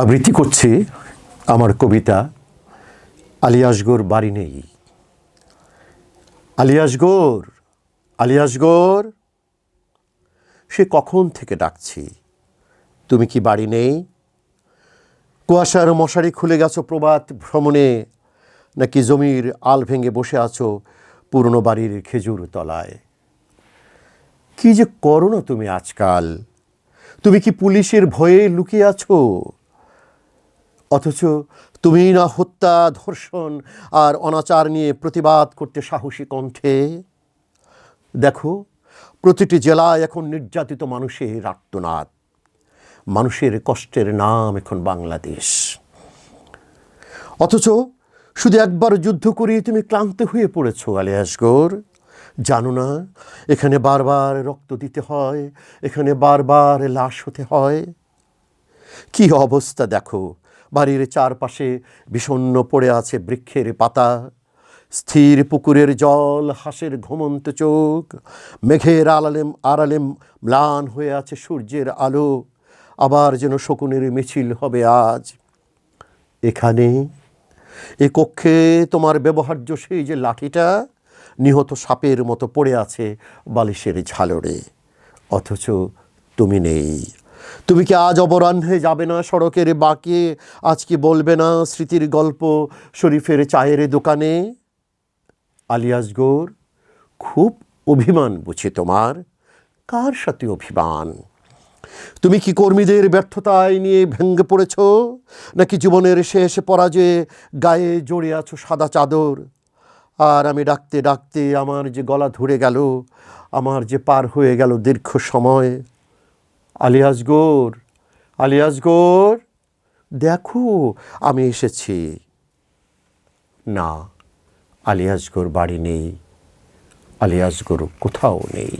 আবৃত্তি করছি আমার কবিতা আলিয়াসগোর বাড়ি নেই। আলিয়াসগোর আলিয়াসগোর সে কখন থেকে ডাকছি? তুমি কি বাড়ি নেই? কুয়াশার মশারি খুলে গেছো প্রবাদ ভ্রমণে, নাকি জমির আল ভেঙে বসে আছো পুরনো বাড়ির খেজুর তলায়? কি যে করো না তুমি আজকাল? তুমি কি পুলিশের ভয়ে লুকিয়ে আছো? অথচ তুমি না হত্যা, ধর্ষণ আর অনাচার নিয়ে প্রতিবাদ করতে সাহসী কণ্ঠে। দেখো, প্রতিটি জেলায় এখন নির্যাতিত মানুষের আত্মনাদ মানুষের কষ্টের নাম এখন বাংলাদেশ। অথচ শুধু একবার যুদ্ধ করিয়ে তুমি ক্লান্ত হয়ে পড়েছো আলিয়াসগর জানো না, এখানে বারবার রক্ত দিতে হয়, এখানে বারবার লাশ হতে হয়। কি অবস্থা দেখো বাড়ির চারপাশে বিষণ্ণ পড়ে আছে বৃক্ষের পাতা। স্থির পুকুরের জল, হাঁসের ঘুমন্ত চোখ, মেঘের আলালেম আড়ালে ম্লান হয়ে আছে সূর্যের আলো। আবার যেন শকুনের মিছিল হবে আজ। এখানে, এ কক্ষে তোমার ব্যবহার্য সেই যে লাঠিটা, নিহত সাপের মতো পড়ে আছে বালিশের ঝালরে। অথচ তুমি নেই। তুমি কি আজ অবরাহ্নে যাবে না? সড়কের বাঁকে আজকে বলবে না স্মৃতির গল্প শরীফের চায়ের দোকানে? আলিয়াসগোর খুব অভিমান বুঝি তোমার। কার সাথে অভিমান? তুমি কি কর্মীদের ব্যর্থতায় নিয়ে ভেঙে পড়েছ? নাকি জীবনের শেষ পরাজয়ে গায়ে জড়ে আছো সাদা চাদর? আর আমি ডাকতে ডাকতে আমার যে গলা ধরে গেল, আমার যে পার হয়ে গেল দীর্ঘ সময় আলিয়াসগোর আলিয়াসগোর দেখো আমি এসেছি। না আলিয়াসগোর বাড়ি নেই আলিয়াসগোর কোথাও নেই।